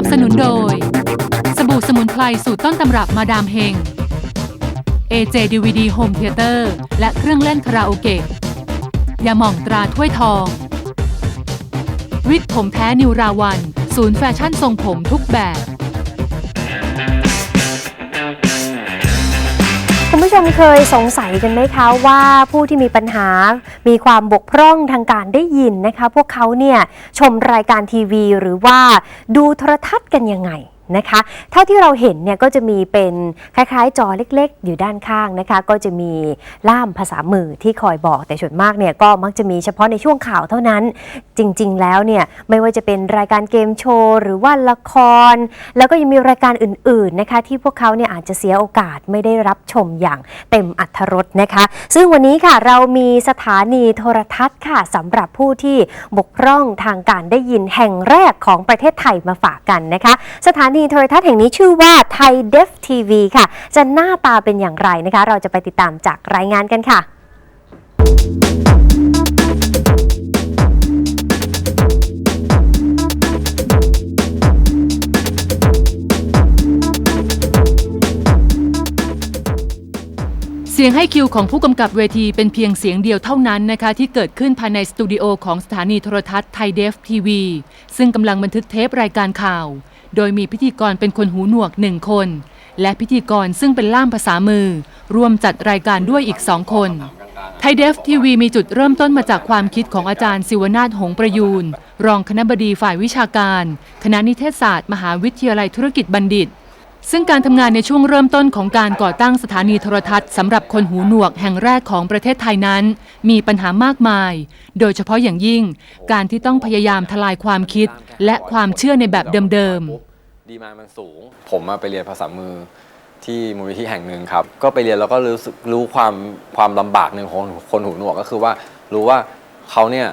นับสนุนโดย สบู่สมุนไพรสูตรต้นตำรับมาดามเฮง AJ DVD Home Theater และเครื่องเล่นคาราโอเกะยาหม่องตราถ้วยทอง วิกผมแท้นิวราวัน ศูนย์แฟชั่นทรงผมทุกแบบ คุณผู้ชมเคยสงสัยกันไหมคะว่าผู้ที่มีปัญหา มีความบกพร่องทางการได้ยินนะคะ พวกเขาเนี่ยชมรายการทีวีหรือว่าดูโทรทัศน์กันยังไง นะคะ เท่าที่เราเห็นเนี่ยก็จะมีเป็นคล้ายๆ จอเล็กๆ อยู่ด้านข้างนะคะ ก็จะมีล่ามภาษามือที่คอยบอกแต่ส่วนมากเนี่ยก็มักจะมีเฉพาะในช่วงข่าวเท่านั้น จริงๆ แล้วเนี่ยไม่ว่าจะเป็นรายการเกมโชว์หรือว่าละคร แล้วก็ยังมีรายการอื่นๆนะคะ ที่พวกเขาเนี่ยอาจจะเสียโอกาสไม่ได้รับชมอย่างเต็มอัธรสนะคะ ซึ่งวันนี้ค่ะเรามีสถานีโทรทัศน์ค่ะสำหรับผู้ที่บกพร่องทางการได้ยินแห่งแรกของประเทศไทยมาฝากกันนะคะ สถานีโทรทัศน์แห่งนี้ชื่อว่าไทยเดฟทีวีค่ะ จะหน้าตาเป็นอย่างไรนะคะ เราจะไปติดตามจากรายงานกันค่ะเสียงให้คิวของผู้กำกับเวทีเป็นเพียงเสียงเดียวเท่านั้นนะคะที่เกิดขึ้นภายในสตูดิโอของสถานีโทรทัศน์ไทยเดฟทีวีซึ่งกำลังบันทึกเทปรายการข่าว โดยมีพิธีกรเป็นคนหูหนวกหนึ่งคน และพิธีกรซึ่งเป็นล่ามภาษามือ ร่วมจัดรายการด้วยอีกสองคน ไทยเดฟทีวีมีจุดเริ่มต้นมาจากความคิดของอาจารย์ศิวนาถหงประยูน รองคณบดีฝ่ายวิชาการ คณะนิเทศศาสตร์ มหาวิทยาลัยธุรกิจบัณฑิต ซึ่งการทำงานในช่วงเริ่มต้นของการก่อตั้งสถานีโทรทัศน์สำหรับคนหูหนวกแห่งแรกของประเทศไทยนั้น มีปัญหามากมาย โดยเฉพาะอย่างยิ่ง การที่ต้องพยายามทลายความคิด และความเชื่อในแบบเดิมดีมานมันสูง ผมมาไปเรียนภาษามือที่มูลนิธิแห่งหนึ่งครับ ก็ไปเรียนแล้วก็รู้สึกรู้ความความลำบากหนึ่งของคนหูหนวกก็คือว่ารู้ว่าเขาเนี่ย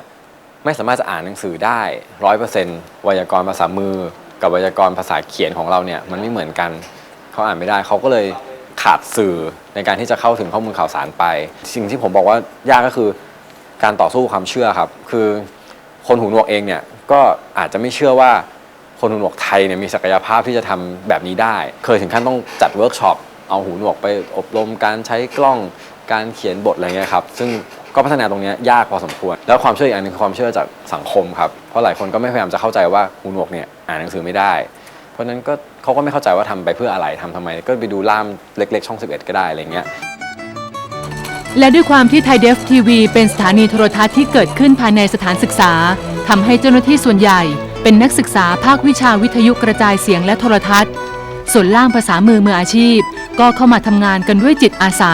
ไม่สามารถจะอ่านหนังสือได้ร้อยเปอร์เซ็นต์ไวยากรณ์ภาษามือ กับไวยากรณ์ภาษาเขียนของเราเนี่ยมันไม่เหมือนกันเขาอ่านไม่ได้เขาก็เลย ขาดสื่อในการที่จะเข้าถึงข้อมูลข่าวสารไป สิ่งที่ผมบอกว่ายากก็คือการต่อสู้ความเชื่อครับ คือคนหูหนวกเองเนี่ยก็อาจจะไม่เชื่อว่าคนหูหนวกไทยเนี่ยมีศักยภาพที่จะทำแบบนี้ได้ เคยถึงขั้นต้องจัดเวิร์กช็อปเอาหูหนวกไปอบรมการใช้กล้องการเขียนบทอะไรเงี้ยครับ ซึ่งก็พัฒนาตรงนี้ยากพอสมควร แล้วความเชื่ออีกอันหนึงคือความเชื่อจากสังคมครับ เพราะหลายคนก็ไม่พยายามจะเข้าใจว่าหูหนวกเนี่ยอ่านหนังสือไม่ได้ เพราะนั้นก็เขาก็ไม่เข้าใจว่าทำไปเพื่ออะไรทำทำไม ก็ไปดูล่ามเล็ก ๆ ช่อง 11 ก็ได้อะไรเงี้ยและด้วยความที่ไทยเดฟทีวีเป็นสถานีโทรทัศน์ที่เกิดขึ้นภายในสถานศึกษาทำให้เจ้าหน้าที่ส่วนใหญ่ เป็นนักศึกษาภาควิชาวิทยุกระจายเสียงและโทรทัศน์ ส่วนล่ามภาษามือมืออาชีพ ก็เข้ามาทำงานกันด้วยจิตอาสา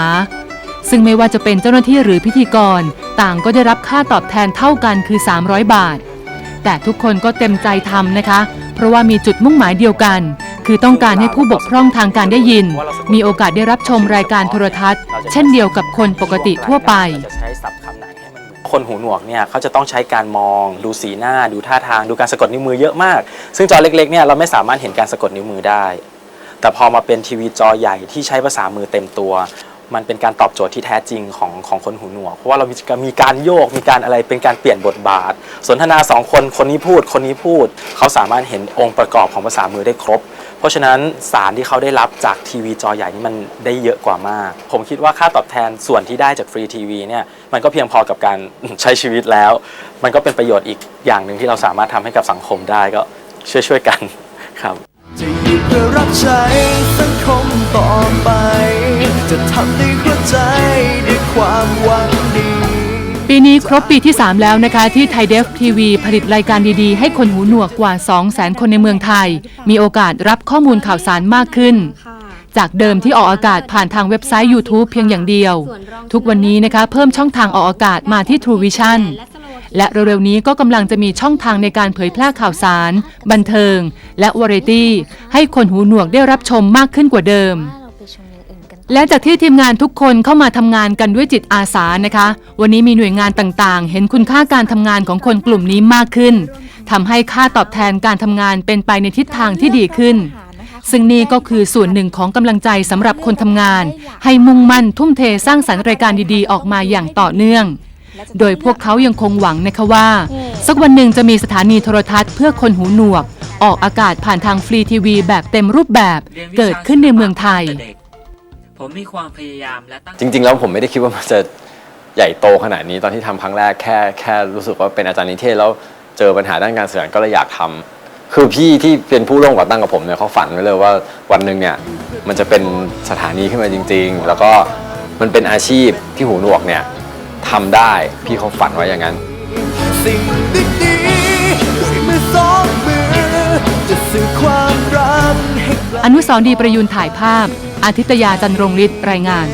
ซึ่งไม่ว่าจะเป็นเจ้าหน้าที่หรือพิธีกร ต่างก็ได้รับค่าตอบแทนเท่ากันคือ 300 บาท แต่ทุกคนก็เต็มใจทำนะคะ ราะว่ามีจุดมุ่งหมายเดียวกัน คือต้องการให้ผู้บกพร่องทางการได้ยิน มีโอกาสได้รับชมรายการโทรทัศน์ เช่นเดียวกับคนปกติทั่วไป จะใช้ศัพท์คำไหนให้มันเหมือนคนหูหนวกเนี่ยเขาจะต้องใช้การมอง ดูสีหน้า ดูท่าทาง ดูการสะกดนิ้วมือเยอะมาก ซึ่งจอเล็กๆเนี่ยเราไม่สามารถเห็นการสะกดนิ้วมือได้ แต่พอมาเป็นทีวีจอใหญ่ที่ใช้ภาษามือเต็มตัว มันเป็นการตอบโจทย์ที่แท้จริงของของคนหูหนวก เพราะว่าเรามีมีการโยกมีการอะไรเป็นการเปลี่ยนบทบาท สนทนาสองคนคนนี้พูดคนนี้พูด เขาสามารถเห็นองค์ประกอบของภาษามือได้ครบ เพราะฉะนั้นสารที่เขาได้รับจากทีวีจอใหญ่นี่มันได้เยอะกว่ามาก ผมคิดว่าค่าตอบแทนส่วนที่ได้จากฟรีทีวีเนี่ยมันก็เพียงพอกับการใช้ชีวิตแล้ว มันก็เป็นประโยชน์อีกอย่างหนึ่งที่เราสามารถทำให้กับสังคมได้ก็ช่วยๆกันครับ เพื่อรับใช้สังคมต่อไป จะทำด้วยหัวใจด้วยความหวังดี ปีนี้ครบปีที่ 3 แล้วนะคะ ที่ไทยเดฟทีวีผลิตรายการดีๆ ให้คนหูหนวกกว่า 2 0 0 0 0 0 คนในเมืองไทย มีโอกาสรับข้อมูลข่าวสารมากขึ้น จากเดิมที่ออกอากาศผ่านทางเว็บไซต์ YouTube เพียงอย่างเดียว ทุกวันนี้นะคะ เพิ่มช่องทางออกอากาศมาที่ True Vision และเร็วๆนี้ก็กำลังจะมีช่องทางในการเผยแพร่ข่าวสาร บันเทิง และวาไรตี้ ให้คนหูหนวกได้รับชมมากขึ้นกว่าเดิม และจากที่ทีมงานทุกคนเข้ามาทำงานกันด้วยจิตอาสานะคะ วันนี้มีหน่วยงานต่างๆ เห็นคุณค่าการทำงานของคนกลุ่มนี้มากขึ้นทำให้ค่าตอบแทนการทำงานเป็นไปในทิศทางที่ดีขึ้นซึ่งนี่ก็คือส่วนหนึ่งของกำลังใจสำหรับคนทำงาน ให้มุ่งมั่นทุ่มเทสร้างสรรค์รายการดีๆ ออกมาอย่างต่อเนื่อง โดยพวกเขายังคงหวังนะคะว่า สักวันหนึ่งจะมีสถานีโทรทัศน์เพื่อคนหูหนวก ออกอากาศผ่านทางฟรีทีวีแบบเต็มรูปแบบเกิดขึ้นในเมืองไทยตั้แต่เด็กผมมีความพยายามและตั้งจริง ๆ แล้วผมไม่ได้คิดว่ามันจะใหญ่โตขนาดนี้ตอนที่ทำครั้งแรกแค่แค่รู้สึกว่าเป็นอาจารย์นิเทศแล้วเจอปัญหาด้านการสื่อสารก็เลยอยากทำคือพี่ที่เป็นผู้ร่วมก่อตั้งกับผมเนี่ยเขาฝันไว้เลยว่าวันหนึ่งเนี่ยมันจะเป็นสถานีขึ้นมาจริง ๆ แล้วก็มันเป็นอาชีพที่หูหนวกเนี่ย ทำได้ พี่เขาฝันไว้อย่างนั้น สิ่งดีๆด้วยมือสองมือจะสื่อความรักให้ไกลอนุสรณ์ดีประยุนถ่ายภาพ อาทิตยาจันรงฤทธิ์รายงาน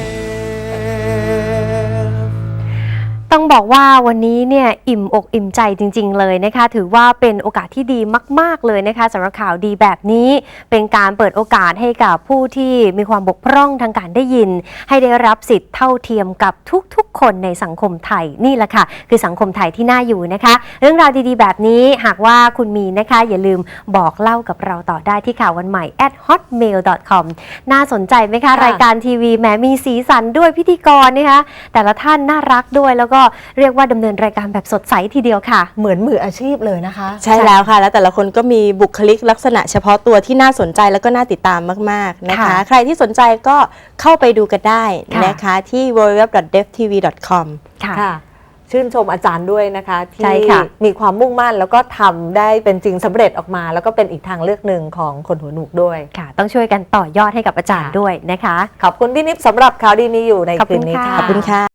บอกว่าวันนี้เนี่ยอิ่มอกอิ่มใจจริง ๆ เลยนะคะ ถือว่าเป็นโอกาสที่ดีมาก ๆ เลยนะคะสำหรับข่าวดีแบบนี้เป็นการเปิดโอกาสให้กับผู้ที่มีความบกพร่องทางการได้ยิน ให้ได้รับสิทธิ์เท่าเทียมกับทุก ๆ คนในสังคมไทยนี่แหละค่ะ คือสังคมไทยที่น่าอยู่นะคะ เรื่องราวดีๆ แบบนี้หากว่าคุณมีนะคะ อย่าลืมบอกเล่ากับเราต่อได้ที่ข่าววันใหม่ at hotmail.com น่าสนใจไหมคะค่ะรายการทีวีแหมมีสีสันด้วยพิธีกรนะคะแต่ละท่านน่ารักด้วยแล้วก็เรียกว่าดำเนินรายการแบบสดใสทีเดียวค่ะ เหมือนมืออาชีพเลยนะคะ ใช่แล้วค่ะ แล้วแต่ละคนก็มีบุคลิกลักษณะเฉพาะตัวที่น่าสนใจแล้วก็น่าติดตามมาก ๆ นะคะค่ะใครที่สนใจก็เข้าไปดูกันได้ค่ะนะคะที่ www.devtv.com ค่ะค่ะชื่นชมอาจารย์ด้วยนะคะใช่ที่ค่ะมีความมุ่งมั่นแล้วก็ทำได้เป็นจริงสำเร็จออกมา แล้วก็เป็นอีกทางเลือกหนึ่งของคนหัวหนูกด้วยค่ะ ต้องช่วยกันต่อยอดให้กับอาจารย์ด้วยนะคะ ขอบคุณพี่นิฟสำหรับข่าวดีนี้อยู่ในขอบคุคืณนนี้ค่ะค่ะขอบคุณค่ะ